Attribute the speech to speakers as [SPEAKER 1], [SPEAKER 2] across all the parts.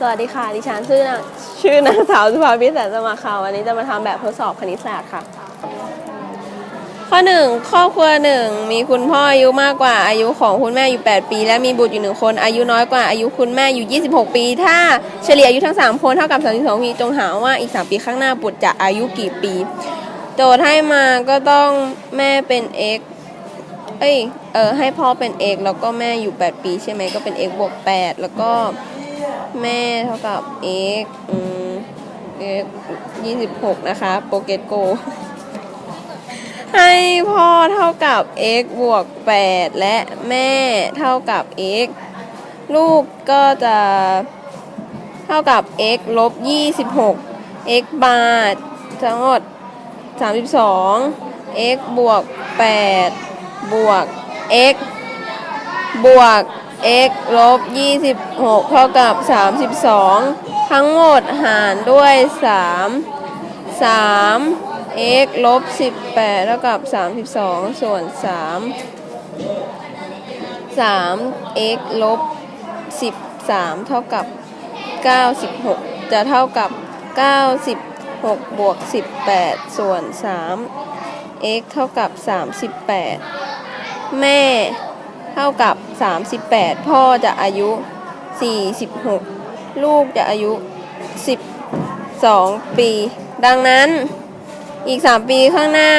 [SPEAKER 1] สวัสดีค่ะ ดิฉันชื่อนางชื่อนางสาวสุภาพิแสนสมาค่ะวันนี้จะมาทำแบบทดสอบคณิตศาสตร์ค่ะ ข้อหนึ่งครอบครัวหนึ่งมีคุณพ่ออายุมากกว่าอายุของคุณแม่อยู่ 8 ปี และมีบุตรอยู่หนึ่งคน อายุน้อยกว่าอายุคุณแม่อยู่ 26 ปี ถ้าเฉลี่ยอายุทั้ง 3 คนเท่ากับ 32 ปี จงหาว่าอีก 3 ปีข้างหน้าบุตรจะอายุกี่ปี โจทย์ให้มาก็ต้องแม่เป็น x เอ้ยเออให้พ่อเป็น x แล้วก็แม่อยู่ 8 ปี ใช่ไหมก็เป็น x บวก8แล้วก็ แม่เท่ากับ x อืม x 26นะคะ โปรเกตโก ให้พ่อเท่ากับ x บวก 8 และแม่เท่ากับ x ลูกก็จะเท่ากับ x ลบ 26 x บาททั้งหมด 32 x บวก 8 บวก x บวก x ลบ 26 เท่ากับ 32 ทั้งหมดหารด้วย 3 3 x ลบ 18 เท่ากับ 32 ส่วน 3 3 x ลบ 13 เท่ากับ 96 จะเท่ากับ 96 บวก 18 ส่วน 3 x เท่ากับ 38 แม่ เท่ากับ 38 พ่อจะอายุ 46 ลูกจะอายุ 12 ปี ดังนั้นอีก 3 ปีข้างหน้า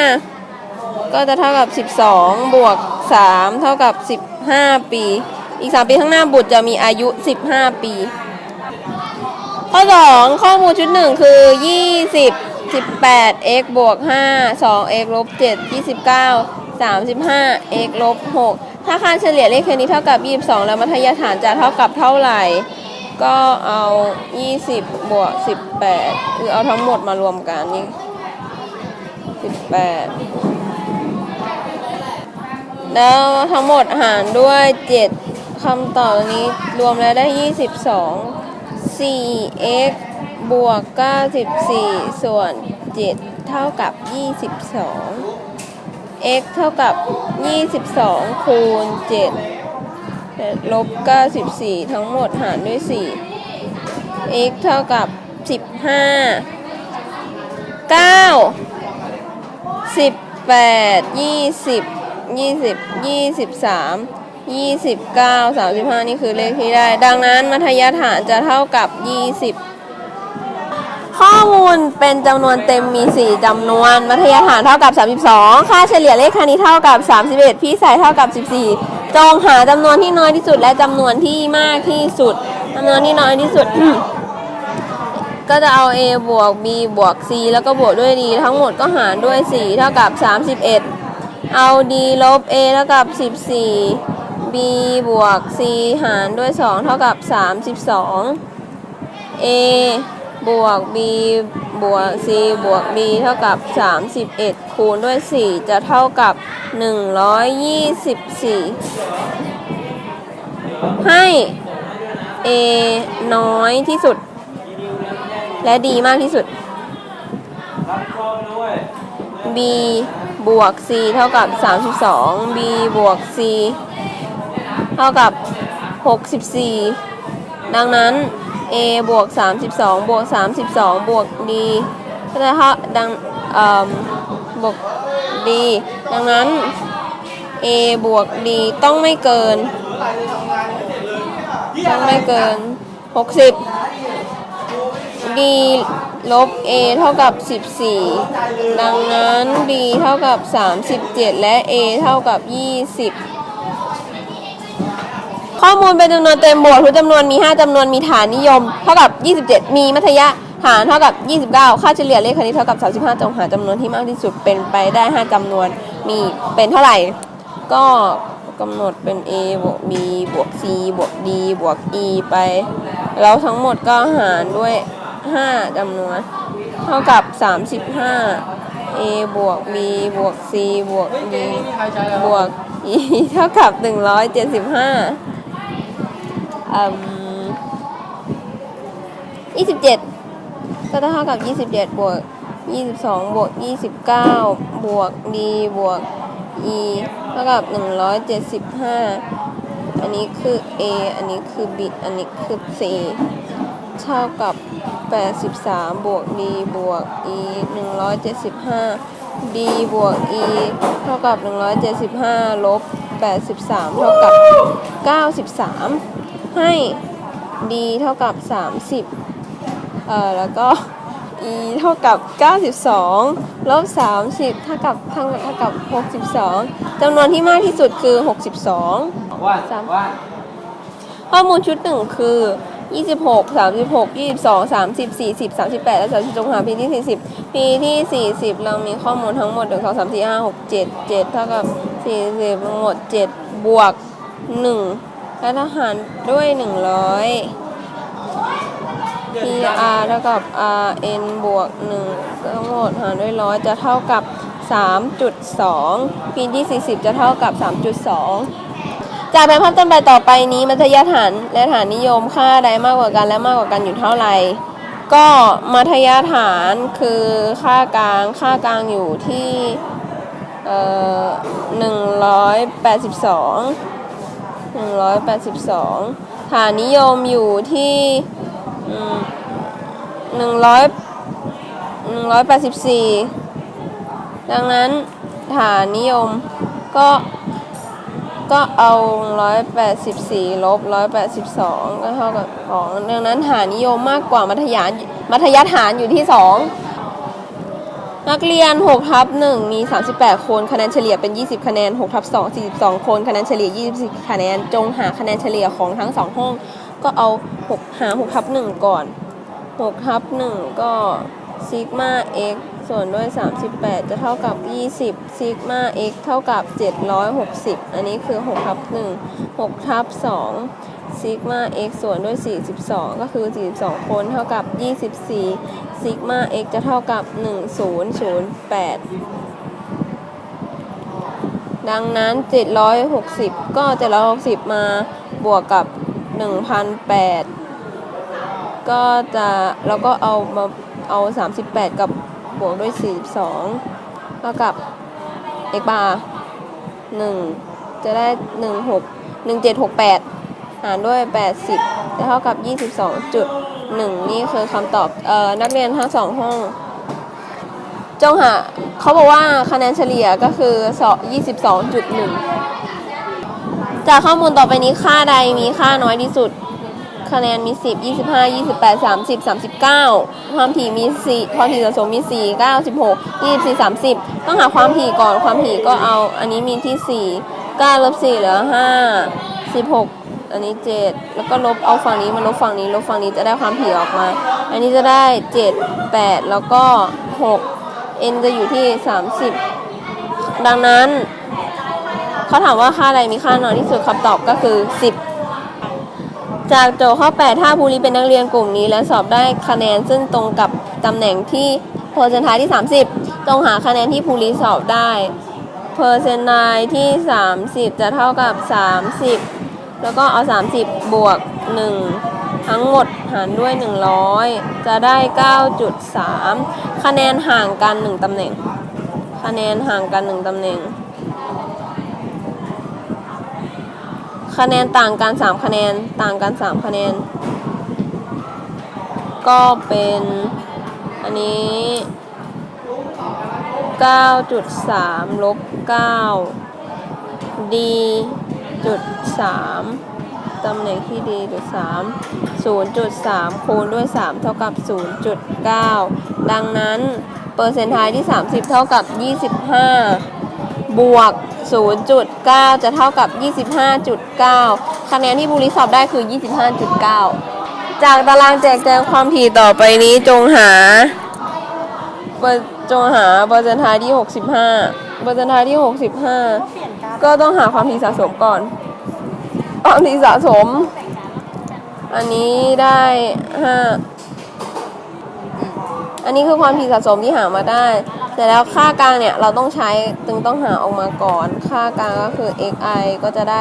[SPEAKER 1] ก็จะเท่ากับ 12 บวก 3 เท่ากับ 15 ปี อีก 3 ปีข้างหน้าบุตรจะมีอายุ 15 ปี ข้อ 2 ข้อมูลชุด 1 คือ 20 18 x บวก 5 2 x ลบ 7 29 35 x ลบ 6 ถ้าค่าเฉลี่ยเลขค่นี้เท่ากับ 22 แล้วมัธยฐานจะเท่ากับเท่าไหร่ ก็เอา 20 บวก 18 คือเอาทั้งหมดมารวมกันนี่18 แล้วทั้งหมดหารด้วย 7คำตอบนี้รวมแล้วได้ 22 4x บวก 94 ส่วน 7 เท่ากับ 22 x เท่ากับ 22 คูณ 7 ลบ 94 ทั้งหมดหารด้วย 4 x เท่ากับ 15 9 18 20 20 23 29 35นี่คือเลขที่ได้ ดังนั้นมัธยฐานจะเท่ากับ20ข้ อมูลเป็นจำนวนเต็มมี 4จำนวน มัธยฐานเท่ากับ 32 ค่าเฉลี่ยเลขคณิตเท่ากับ 31 พี่ใส่เท่ากับ 14 จงหาจำนวนที่น้อยที่สุดและจำนวนที่มากที่สุดจำนวนที่น้อยที่สุด ก็จะเอา a บวก b บวก c แล้วก็บวกด้วย d ทั้งหมดก็หารด้วย 4 เท่ากับ 31 เอา d ลบ a เท่ากับ 14 b บวก c หารด้วย 2 เท่ากับ 32 a บวก b บวก c บวก d เท่ากับ 31 คูณด้วย 4 จะเท่ากับ 124 ให้ a น้อยที่สุด และดีมากที่สุด b บวก c เท่ากับ 32 b บวก c เท่ากับ 64 ดังนั้น a บวก32 บวก 32 บวก d ก็จะเท่าดังบวก d ดังนั้น a บวก d ต้องไม่เกิน ต้องไม่เกิน 60 d ลบ a เท่ากับ 14 ดังนั้น b เท่ากับ 37 และ a เท่ากับ 20 ข้อมูลเป็นจำนวนเต็มบวกทุกจำนวนมี 5จำนวนมีฐานนิยม เท่ากับ 27 มีมัธยฐานเท่ากับ 29 ค่าเฉลี่ยเลขคณิตเท่ากับ 35 จงหาจำนวนที่มากที่สุดเป็นไปได้ 5จำนวนมีเป็นเท่าไหร่ ก็กำหนดเป็น a บวก b บวก c บวก d บวก e ไป แล้วทั้งหมดก็หารด้วย 5จำนวน เท่ากับ 35 a บวก b บวก c บวก d บวก e เท่ากับ 175 อืม27ก็จะเท่ากับ27บวก22บวก29บวก d บวก e เท่ากับ175อันนี้คือ a อันนี้คือ b อันนี้คือ c เท่ากับ83บวก d บวก e 175 d บวก e เท่ากับ175ลบ83เท่ากับ93 ให้ d เท่ากับ 30 เอ่อ แล้วก็ e เท่ากับ 92 ลบ 30 เท่ากับเท่ากับเท่ากับ62จำนวนที่มากที่สุดคือ 62
[SPEAKER 2] ว่า
[SPEAKER 1] สาม
[SPEAKER 2] ว่า
[SPEAKER 1] ข้อมูลชุดหนึ่งคือ 26 36 22 30 40 38 และ30จงหาพีที่ 40 พีที่ 40 เรามีข้อมูลทั้งหมด 1 2 3 4 5 6 7 7 เท่ากับ 40ทั้งหมด 7 บวก 1 และทหารด้วย 100 PR เท่ากับ RN บวก1ทั้งหมดหารด้วยร้อยจะเท่ากับ 3.2 ปีที่ 40 จะเท่ากับ 3.2 จากแผนภาพต้นแบบต่อไปนี้ มัธยฐานและฐานนิยมค่าใดมากกว่ากันและมากกว่ากันอยู่เท่าไหร่ก็มัธยฐานคือค่ากลางค่ากลางอยู่ที่เอ่อ หนึ่งร้อยแปดสิบสองฐานนิยมอยู่ที่หนึ่งร้อยหนึ่งร้อยแปดสิบสี่ดังนั้นฐานนิยมก็ก็เอา184ลบ182ก็เท่ากับ2ดังนั้นฐานนิยมมากกว่ามัธยานมัธยฐานอยู่ที่2 นักเรียน6ทับ1มี 38 คนคะแนนเฉลี่ยเป็น 20 คะแนน6ทับ2 42 คนคะแนนเฉลี่ย 24 คะแนน จงหาคะแนนเฉลี่ยของทั้ง 2 ห้อง ก็เอา 6 หา6ทับ1ก่อน6ทับ1ก็ซิกมา x ส่วนด้วย 38 จะเท่ากับ 20ซิกมา x เท่ากับ 760 อันนี้คือ6ทับ1 6ทับ2ซิกมา x ส่วนด้วย 42 ก็คือ 42 คนเท่ากับ 24 ซิกมา x จะเท่ากับ 1008 ดังนั้น 760 ก็ 760 มาบวกกับ 1,008 ก็จะแล้วก็เอามาเอา 38 กับบวกด้วย 42 เท่ากับ x bar 1จะได้ 16 1768 หารด้วย 80 จะเท่ากับ 22.8 22.1นี่คือคำตอบเอ่อนักเรียนทั้งสองห้อง จงหาเขาบอกว่าคะแนนเฉลี่ยก็คือ22.1จากข้อมูลต่อไปนี้ค่าใดมีค่าน้อยที่สุด คะแนนมี 10 25 28 30 39 ความถี่มี4ความถี่สะสมมี 4 9 16 24 30 ต้องหาความถี่ก่อนความถี่ก็เอาอันนี้มีที่ 4 9ลบ4เหลือ 5 16 อันนี้ 7 แล้วก็ลบเอาฝั่งนี้มาลบฝั่งนี้ ลบฝั่งนี้จะได้ความถี่ออกมา อันนี้จะได้ 7 8 แล้วก็ 6 n จะอยู่ที่ 30 ดังนั้นเขาถามว่าค่าใดมีค่าน้อยที่สุดคำตอบก็คือ 10 จากโจทย์ข้อ 8 ถ้าภูริเป็นนักเรียนกลุ่มนี้ และสอบได้คะแนนซึ่งตรงกับตำแหน่งที่เปอร์เซนต์ทที่ 30 จงหาคะแนนที่ภูริสอบได้เปอร์เซนต์ทที่ 30 จะเท่ากับ 30 แล้วก็เอา 30 บวก 1 ทั้งหมดหารด้วย 100 จะได้ 9.3 คะแนนห่างกัน 1ตำแหน่ง คะแนนห่างกัน 1ตำแหน่ง คะแนนต่างกัน 3 คะแนนต่างกัน 3 คะแนน ก็เป็นอันนี้ 9.3 ลบ 9 d จุดสามตำแหน่งที่ดีจุดสามศูนย์จุดสามคูณด้วยสามเท่ากับศูนย์จุดเก้าดังนั้นเปอร์เซ็นต์ไทยที่สามสิบเท่ากับยี่สิบห้าบวกศูนย์จุดเก้าจะเท่ากับยี่สิบห้าจุดเก้าคะแนนที่บุรีสอบได้คือยี่สิบห้าจุดเก้าจากตารางแจกแจงความถี่ต่อไปนี้จงหาจงหาเปอร์เซ็นต์ไทยที่หกสิบห้า ซ็นต์ทายที่ 65 ก็ต้องหาความถี่สะสมก่อน ความถี่สะสม อันนี้ได้ 5 อันนี้คือความถี่สะสมที่หามาได้ แต่แล้วค่ากลางเนี่ย เราต้องใช้จึงต้องหาออกมาก่อน ค่ากลางก็คือ xi ก็จะได้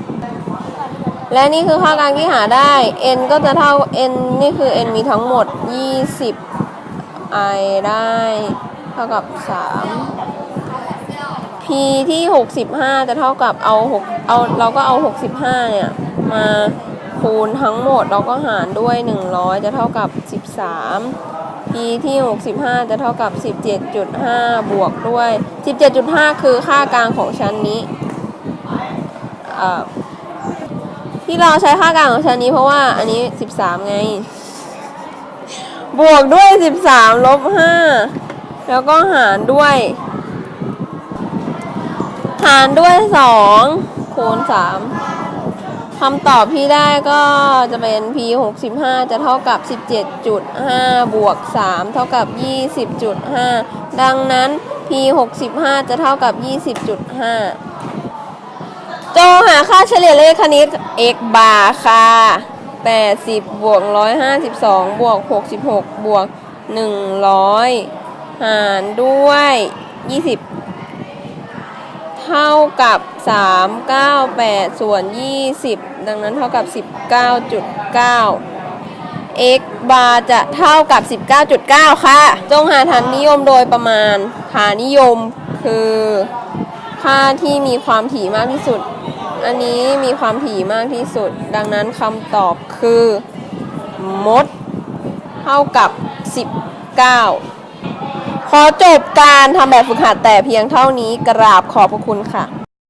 [SPEAKER 1] 16และนี่คือค่ากลางที่หาได้ n ก็จะเท่า n นี่คือ n มีทั้งหมด 20 i ได้ เท่ากับ3 p ที่65จะเท่ากับเอา6เอาเราก็เอา65เนี่ยมาคูณทั้งหมดเราก็หารด้วย100จะเท่ากับ13 p ที่65จะเท่ากับ17.5บวกด้วย17.5คือค่ากลางของชั้นนี้ที่เราใช้ค่ากลางของชั้นนี้เพราะว่าอันนี้13ไง บวกด้วย13ลบ5 แล้วก็หารด้วย หารด้วย2คูณ3คำตอบที่ได้ก็จะเป็น p 65จะเท่ากับ 17.5 บวก 3 เท่ากับ 20.5 ดังนั้น p 65จะเท่ากับ 20.5 โจหาค่าเฉลี่ยเลขคณิต x บาร์ค่ะ 80 บวก 152 บวก 66 บวก 100 หารด้วย 20 เท่ากับ 398 ส่วน 20 ดังนั้นเท่ากับ 19.9 x บาร์จะเท่ากับ 19.9 ค่ะ จงหาฐานนิยมโดยประมาณ ฐานนิยมคือค่าที่มีความถี่มากที่สุด อันนี้มีความถี่มากที่สุด ดังนั้นคำตอบคือมด เท่ากับ 19 ขอจบการทำแบบฝึกหัดแต่เพียงเท่านี้กราบขอบพระคุณค่ะ